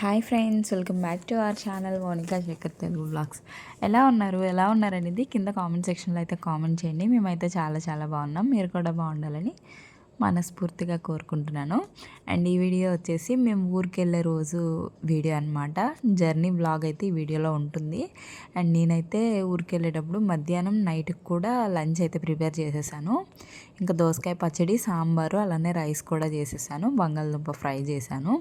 Hi friends welcome back to our channel Monika Shekhar Telugu blogs. ఎలా ఉన్నారు? ఎలా ఉన్నారు అనేది కింద కామెంట్ సెక్షన్లో అయితే కామెంట్ చేయండి. మేమైతే చాలా చాలా బాగున్నాం. మీరు కూడా బాగుండాలని మనస్ఫూర్తిగా కోరుకుంటున్నాను. అండ్ ఈ వీడియో వచ్చేసి మేము ఊరికి వెళ్ళే రోజు వీడియో అనమాట జర్నీ బ్లాగ్ అయితే ఈ వీడియోలో ఉంటుంది. అండ్ నేనైతే ఊరికి వెళ్ళేటప్పుడు మధ్యాహ్నం నైట్కి కూడా లంచ్ అయితే ప్రిపేర్ చేసేసాను. ఇంకా దోసకాయ పచ్చడి సాంబారు అలానే రైస్ కూడా చేసేసాను. బంగాళదుంప ఫ్రై చేశాను.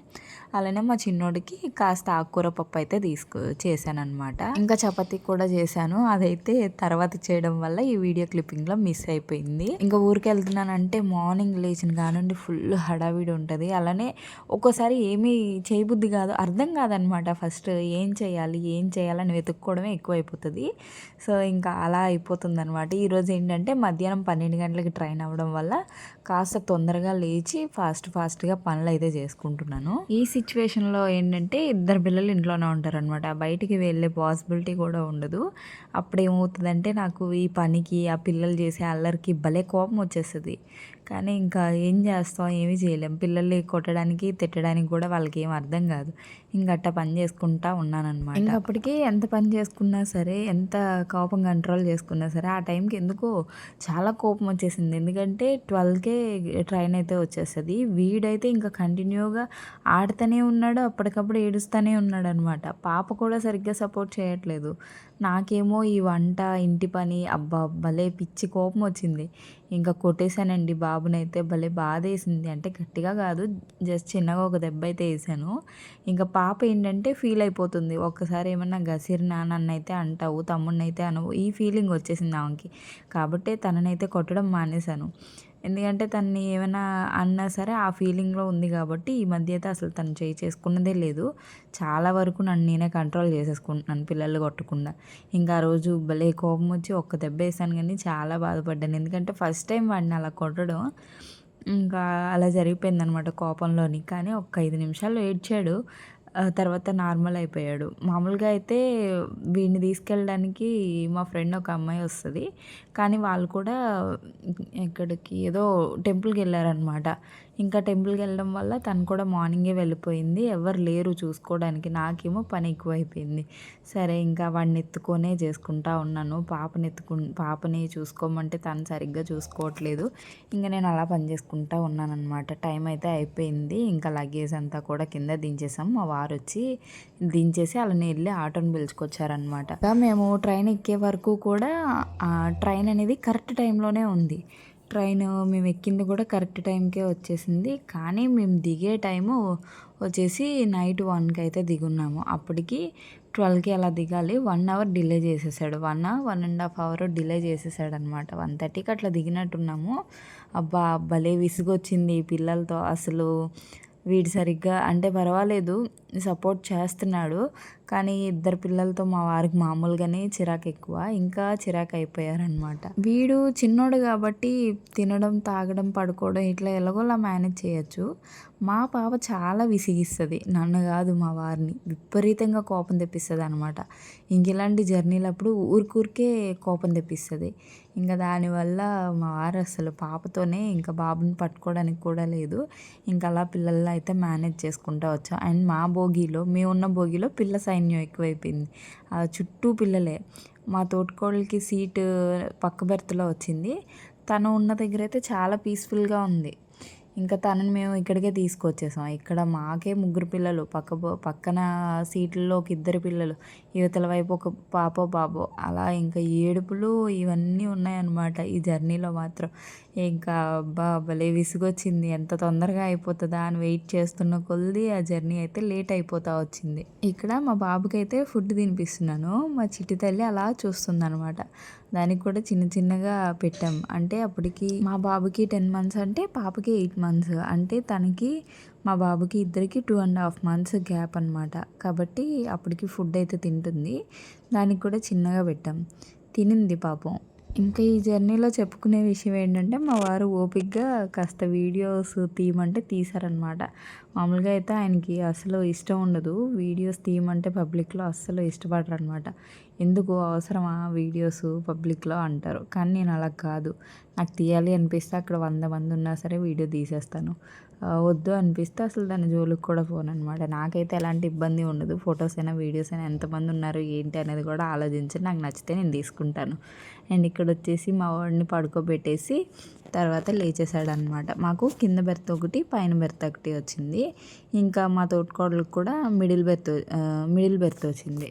అలానే మా చిన్నోడికి కాస్త ఆకుకూర పప్పు అయితే తీసుకు చేశాను అనమాట ఇంకా చపాతీ కూడా చేశాను. అదైతే తర్వాత చేయడం వల్ల ఈ వీడియో క్లిప్పింగ్లో మిస్ అయిపోయింది. ఇంకా ఊరికి వెళ్తున్నానంటే మార్నింగ్ లేచిన కానుండి ఫుల్ హడావిడి ఉంటుంది. అలానే ఒక్కోసారి ఏమీ చేయబుద్ధి కాదు అర్థం కాదనమాట ఫస్ట్ ఏం చేయాలి ఏం చేయాలని వెతుక్కోవడమే ఎక్కువ అయిపోతుంది సో ఇంకా అలా అయిపోతుంది అనమాట ఈరోజు ఏంటంటే మధ్యాహ్నం పన్నెండు గంటలకి ట్రైన్ అవ్వడం వల్ల కాస్త తొందరగా లేచి ఫాస్ట్ ఫాస్ట్గా పనులు అయితే చేసుకుంటున్నాను. ఈ సిచ్యువేషన్లో ఏంటంటే ఇద్దరు పిల్లలు ఇంట్లోనే ఉంటారనమాట బయటికి వెళ్ళే పాసిబిలిటీ కూడా ఉండదు. అప్పుడు ఏమవుతుందంటే నాకు ఈ పనికి ఆ పిల్లలు చేసే అల్లరికి భలే కోపం వచ్చేస్తుంది. కానీ ఇంకా ఏం చేస్తాం ఏమీ చేయలేం. పిల్లల్ని కొట్టడానికి తిట్టడానికి కూడా వాళ్ళకి ఏం అర్థం కాదు. ఇంకట్ట పని చేసుకుంటా ఉన్నానన్నమాట. ఇంకప్పటికీ అప్పటికి ఎంత పని చేసుకున్నా సరే ఎంత కోపం కంట్రోల్ చేసుకున్నా సరే ఆ టైంకి ఎందుకో చాలా కోపం వచ్చేసింది. ఎందుకంటే ట్వెల్వ్కే ట్రైన్ అయితే వచ్చేస్తుంది. వీడైతే ఇంకా కంటిన్యూగా ఆడుతూనే ఉన్నాడు అప్పటికప్పుడు ఏడుస్తూనే ఉన్నాడు అనమాట పాప కూడా సరిగ్గా సపోర్ట్ చేయట్లేదు. నాకేమో ఈ వంట ఇంటి పని అబ్బా భలే పిచ్చి కోపం వచ్చింది. ఇంకా కొట్టేశానండి బాబునైతే భలే బాధ వేసింది అంటే గట్టిగా కాదు జస్ట్ చిన్నగా ఒక దెబ్బ అయితే వేసాను. ఇంకా పాప ఏంటంటే ఫీల్ అయిపోతుంది. ఒక్కసారి ఏమన్నా గసిరినా నన్ను అయితే అంటావు తమ్ముడిని అయితే అనవు ఈ ఫీలింగ్ వచ్చేసింది ఆమెకి. కాబట్టి తననైతే కొట్టడం మానేశాను. ఎందుకంటే తన్ని ఏమైనా అన్నా సరే ఆ ఫీలింగ్లో ఉంది కాబట్టి ఈ మధ్య అయితే అసలు తను చేయి చేసుకున్నదే లేదు. చాలా వరకు నన్ను నేనే కంట్రోల్ చేసేసుకుంటున్నాను పిల్లలు కొట్టకుండా. ఇంకా ఆ రోజు భలే కోపం వచ్చి ఒక్క దెబ్బ వేసాను కానీ చాలా బాధపడ్డాను. ఎందుకంటే ఫస్ట్ టైం వాడిని అలా కొట్టడం ఇంకా అలా జరిగిపోయిందనమాట కోపంలోని. కానీ ఒక ఐదు నిమిషాలు ఏడ్చాడు. తర్వాత నార్మల్ అయిపోయాడు. మామూలుగా అయితే వీడిని తీసుకెళ్ళడానికి మా ఫ్రెండ్ ఒక అమ్మాయి వస్తుంది. కానీ వాళ్ళు కూడా ఎక్కడికి ఏదో టెంపుల్కి వెళ్ళారనమాట ఇంకా టెంపుల్కి వెళ్ళడం వల్ల తను కూడా మార్నింగే వెళ్ళిపోయింది. ఎవరు లేరు చూసుకోవడానికి. నాకేమో పని ఎక్కువైపోయింది. సరే ఇంకా వాడిని ఎత్తుకొనే చేసుకుంటా ఉన్నాను. పాపని ఎత్తుకు పాపని చూసుకోమంటే తను సరిగ్గా చూసుకోవట్లేదు. ఇంకా నేను అలా పని చేసుకుంటా ఉన్నాను టైం అయితే అయిపోయింది. ఇంకా లగేజ్ అంతా కూడా కింద దించేసాం. మా వారు వచ్చి దించేసి అలానే వెళ్ళి ఆటోని పిలుచుకొచ్చారనమాట మేము ట్రైన్ ఎక్కే వరకు కూడా ట్రైన్ అనేది కరెక్ట్ టైంలోనే ఉంది. ట్రైన్ మేము ఎక్కింది కూడా కరెక్ట్ టైంకే వచ్చేసింది. కానీ మేము దిగే టైము వచ్చేసి నైట్ వన్కి అయితే దిగున్నాము. అప్పటికి ట్వెల్వ్కి అలా దిగాలి. వన్ అవర్ డిలే చేసేసాడు. One one and half hour delay చేసేసాడు అనమాట వన్ థర్టీకి అట్లా దిగినట్టున్నాము. అబ్బా భలే విసుగొచ్చింది పిల్లలతో. అసలు వీడు సరిగ్గా అంటే పర్వాలేదు. సపోర్ట్ చేస్తున్నాడు. కానీ ఇద్దరు పిల్లలతో మా వారికి మామూలుగానే చిరాకు ఎక్కువ. ఇంకా చిరాకు అయిపోయారనమాట వీడు చిన్నోడు కాబట్టి తినడం తాగడం పడుకోవడం ఇట్లా ఎలాగోలా మేనేజ్ చేయొచ్చు. మా పాప చాలా విసిగిస్తుంది. నన్ను కాదు మా వారిని. విపరీతంగా కోపం తెప్పిస్తుంది అనమాట ఇంక ఇలాంటి జర్నీలప్పుడు ఊరికూరికే కోపం తెప్పిస్తుంది. ఇంకా దానివల్ల మా వారు అసలు పాపతోనే ఇంకా బాబుని పట్టుకోవడానికి కూడా లేదు. ఇంకా అలా పిల్లల్లో అయితే మేనేజ్ చేసుకుంటూ వచ్చాం. అండ్ మా భోగిలో మేము ఉన్న భోగిలో పిల్ల సైన్యం ఎక్కువైపోయింది. ఆ చుట్టూ పిల్లలే. మా తోటకోళ్ళకి సీటు పక్క బెర్త్లో వచ్చింది. తను ఉన్న దగ్గర అయితే చాలా పీస్ఫుల్గా ఉంది. ఇంకా తనని మేము ఇక్కడికే తీసుకొచ్చేసాం. ఇక్కడ మాకే ముగ్గురు పిల్లలు. పక్క పక్కన సీట్లలో ఒక ఇద్దరు పిల్లలు. యువతల వైపు ఒక పాపో బాబో. అలా ఇంకా ఏడుపులు ఇవన్నీ ఉన్నాయన్నమాట ఈ జర్నీలో మాత్రం. ఇంకా బా భలే విసుగొచ్చింది. ఎంత తొందరగా అయిపోతుందా అని వెయిట్ చేస్తున్న కొద్ది ఆ జర్నీ అయితే లేట్ అయిపోతా వచ్చింది. ఇక్కడ మా బాబుకి అయితే ఫుడ్ తినిపిస్తున్నాను. మా చిట్టి తల్లి అలా చూస్తుంది అనమాట దానికి కూడా చిన్న చిన్నగా పెట్టాం. అంటే అప్పటికి మా బాబుకి టెన్ మంత్స్ అంటే పాపకి ఎయిట్ మంత్స్. అంటే తనకి మా బాబుకి ఇద్దరికి two and half months gap అనమాట కాబట్టి అప్పటికి ఫుడ్ అయితే తింటుంది. దానికి కూడా చిన్నగా పెట్టాం. తినింది పాపం. ఇంకా ఈ జర్నీలో చెప్పుకునే విషయం ఏంటంటే మా వారు ఓపిక్గా కాస్త వీడియోస్ తీయమంటే తీశారనమాట మామూలుగా అయితే ఆయనకి అసలు ఇష్టం ఉండదు. వీడియోస్ తీయమంటే పబ్లిక్లో అస్సలు ఇష్టపడరు అనమాట ఎందుకు అవసరమా వీడియోస్ పబ్లిక్లో అంటారు. కానీ నేను అలా కాదు. నాకు తీయాలి అనిపిస్తే అక్కడ వంద మంది ఉన్నా సరే వీడియో తీసేస్తాను. వద్దు అనిపిస్తే అసలు దాని జోలికి కూడా పోను అనమాట నాకైతే ఎలాంటి ఇబ్బంది ఉండదు. ఫొటోస్ అయినా వీడియోస్ అయినా ఎంతమంది ఉన్నారు ఏంటి అనేది కూడా ఆలోచించి నాకు నచ్చితే నేను తీసుకుంటాను. అండ్ ఇక్కడ వచ్చేసి మా వాడిని పడుకోబెట్టేసి తర్వాత లేచేసాడనమాట మాకు కింద బెర్త్ ఒకటి పైన బెర్త్ ఒకటి వచ్చింది. ఇంకా మా తోటికోడలకు కూడా మిడిల్ బెర్త్ మిడిల్ బెర్త్ వచ్చింది.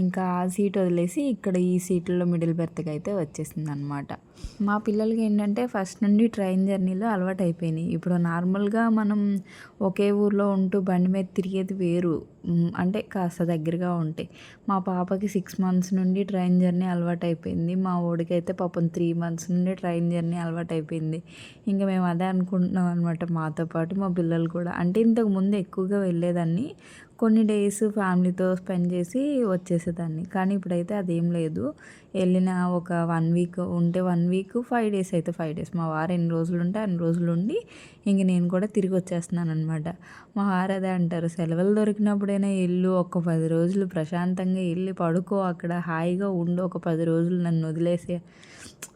ఇంకా ఆ సీట్ వదిలేసి ఇక్కడ ఈ సీట్లో మిడిల్ బెర్త్కి అయితే వచ్చేసింది అనమాట మా పిల్లలకి ఏంటంటే ఫస్ట్ నుండి ట్రైన్ జర్నీలో అలవాటు అయిపోయినాయి ఇప్పుడు నార్మల్గా మనం ఒకే ఊర్లో ఉంటూ బండి మీద తిరిగేది వేరు. అంటే కాస్త దగ్గరగా ఉంటాయి మా పాపకి సిక్స్ మంత్స్ నుండి ట్రైన్ జర్నీ అలవాటు అయిపోయింది మా ఓడికి అయితే పాపం త్రీ మంత్స్ నుండి ట్రైన్ జర్నీ అలవాటు అయిపోయింది ఇంకా మేము అదే అనుకుంటున్నాం అనమాట మాతో పాటు మా పిల్లలు కూడా. అంటే ఇంతకు ముందు ఎక్కువగా వెళ్ళేదాన్ని. కొన్ని డేస్ ఫ్యామిలీతో స్పెండ్ చేసి వచ్చేసేదాన్ని. కానీ ఇప్పుడైతే అదేం లేదు. వెళ్ళిన ఒక వన్ వీక్ ఉంటే వన్ వీక్ ఫైవ్ డేస్ అయితే ఫైవ్ డేస్ మా వారు ఎన్ని రోజులు ఉంటే అన్ని రోజులు ఉండి ఇంక నేను కూడా తిరిగి వచ్చేస్తున్నాను అనమాట మా వారు అదే అంటారు సెలవులు దొరికినప్పుడైనా ఇల్లు ఒక పది రోజులు ప్రశాంతంగా వెళ్ళి పడుకో అక్కడ హాయిగా ఉండు ఒక పది రోజులు నన్ను వదిలేసి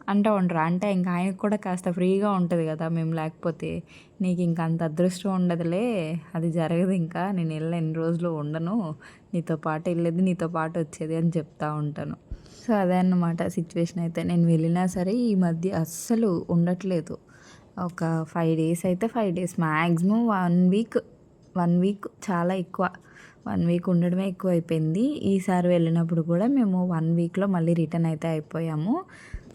అంటూ ఉంటారు. అంటే ఇంకా ఆయనకు కూడా కాస్త ఫ్రీగా ఉంటుంది కదా మేము లేకపోతే నీకు ఇంకా అంత అదృష్టం ఉండదులే అది జరగదు ఇంకా నేను వెళ్ళి ఎన్ని రోజులు ఉండను నీతో పాటు వెళ్ళేది నీతో పాటు వచ్చేది అని చెప్తా ఉంటాను. సో అదే అన్నమాట సిచ్యువేషన్ అయితే. నేను వెళ్ళినా సరే ఈ మధ్య అస్సలు ఉండట్లేదు. ఒక ఫైవ్ డేస్ అయితే five days maximum one week one week చాలా ఎక్కువ. వన్ వీక్ ఉండడమే ఎక్కువ అయిపోయింది ఈసారి వెళ్ళినప్పుడు కూడా మేము వన్ వీక్లో మళ్ళీ రిటర్న్ అయితే అయిపోయాము.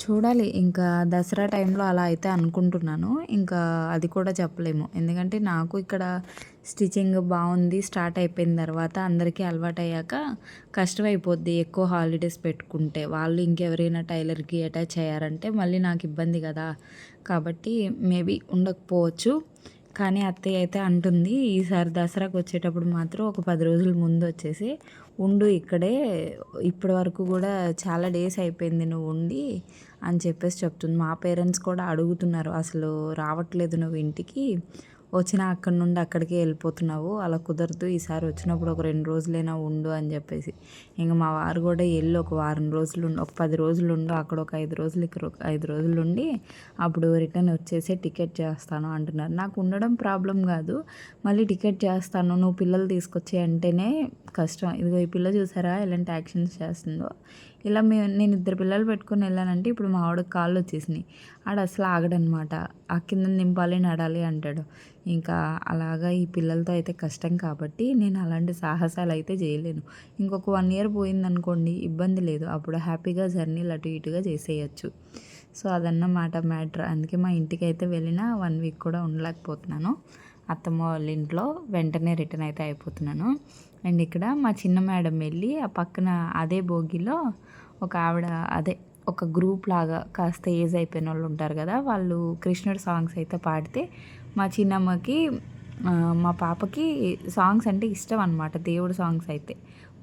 చూడాలి. ఇంకా దసరా టైంలో అలా అయితే అనుకుంటున్నాను. ఇంకా అది కూడా చెప్పలేము. ఎందుకంటే నాకు ఇక్కడ స్టిచ్చింగ్ బాగుంది స్టార్ట్ అయిపోయిన తర్వాత అందరికీ అలవాటు అయ్యాక కష్టమైపోద్ది ఎక్కువ హాలిడేస్ పెట్టుకుంటే. వాళ్ళు ఇంకెవరైనా టైలర్కి అటాచ్ అయ్యారంటే మళ్ళీ నాకు ఇబ్బంది కదా. కాబట్టి మేబీ ఉండకపోవచ్చు. కానీ అత్తయ్య అయితే అంటుంది ఈసారి దసరాకు వచ్చేటప్పుడు మాత్రం ఒక పది రోజుల ముందు వచ్చేసి ఉండు ఇక్కడే ఇప్పటి వరకు కూడా చాలా డేస్ అయిపోయింది నువ్వు ఉండి అని చెప్పేసి చెప్తుంది. మా పేరెంట్స్ కూడా అడుగుతున్నారు అసలు రావట్లేదు నువ్వు ఇంటికి. వచ్చిన అక్కడి నుండి అక్కడికి వెళ్ళిపోతున్నావు అలా కుదరదు ఈసారి వచ్చినప్పుడు ఒక రెండు రోజులైనా ఉండు అని చెప్పేసి. ఇంకా మా వారు కూడా వెళ్ళి ఒక వారం రోజులు ఒక పది రోజులు ఉండు అక్కడ ఒక ఐదు రోజులు ఇక్కడ ఒక ఐదు రోజులు ఉండి అప్పుడు రిటర్న్ వచ్చేసి టికెట్ చేస్తాను అంటున్నారు. నాకు ఉండడం ప్రాబ్లం కాదు మళ్ళీ టికెట్ చేస్తాను నువ్వు పిల్లలు తీసుకొచ్చి అంటేనే కష్టం. ఇదిగో ఈ పిల్ల చూసారా ఎలాంటి యాక్షన్స్ చేస్తుందో ఇలా మేము నేను ఇద్దరు పిల్లలు పెట్టుకొని వెళ్ళానంటే ఇప్పుడు మా ఆవిడకి కాళ్ళు వచ్చేసినాయి. ఆడ అసలు ఆగడనమాట. ఆ కింద నింపాలి నడాలి అంటాడు. ఇంకా అలాగా ఈ పిల్లలతో అయితే కష్టం కాబట్టి నేను అలాంటి సాహసాలు అయితే చేయలేను. ఇంకొక వన్ ఇయర్ పోయిందనుకోండి ఇబ్బంది లేదు. అప్పుడు హ్యాపీగా జర్నీలు అటు ఇటుగా చేసేయచ్చు. సో అదన్నమాట మ్యాటర్. అందుకే మా ఇంటికి అయితే వెళ్ళిన వన్ వీక్ కూడా ఉండలేకపోతున్నాను. అత్తమ్మ వాళ్ళ ఇంట్లో వెంటనే రిటర్న్ అయితే అయిపోతున్నాను. అండ్ ఇక్కడ మా చిన్న మేడం వెళ్ళి ఆ పక్కన అదే భోగిలో ఒక ఆవిడ అదే ఒక గ్రూప్ లాగా కాస్త ఏజ్ అయిపోయిన వాళ్ళు ఉంటారు కదా వాళ్ళు కృష్ణుడు సాంగ్స్ అయితే పాడితే మా చిన్నమ్మకి మా పాపకి సాంగ్స్ అంటే ఇష్టం అనమాట దేవుడు సాంగ్స్ అయితే.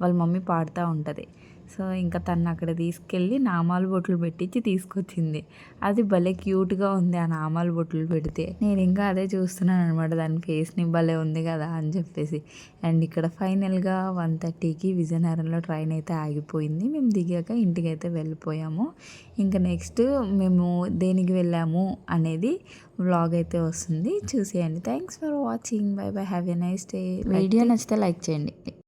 వాళ్ళ మమ్మీ పాడుతూ ఉంటుంది. సో ఇంకా తను అక్కడ తీసుకెళ్ళి నామాలు బొట్లు పెట్టించి తీసుకొచ్చింది. అది భలే క్యూట్గా ఉంది ఆ నామాలు బొట్లు పెడితే. నేను ఇంకా అదే చూస్తున్నాను అనమాట దాని ఫేస్ని భలే ఉంది కదా అని చెప్పేసి. అండ్ ఇక్కడ ఫైనల్గా వన్ థర్టీకి విజయనగరంలో ట్రైన్ అయితే ఆగిపోయింది. మేము దిగాక ఇంటికి అయితే వెళ్ళిపోయాము. ఇంకా నెక్స్ట్ మేము దేనికి వెళ్ళాము అనేది వ్లాగ్ అయితే వస్తుంది. చూసేయండి. Thanks for watching. Bye bye. Have a nice day. Video నచ్చితే లైక్ చేయండి.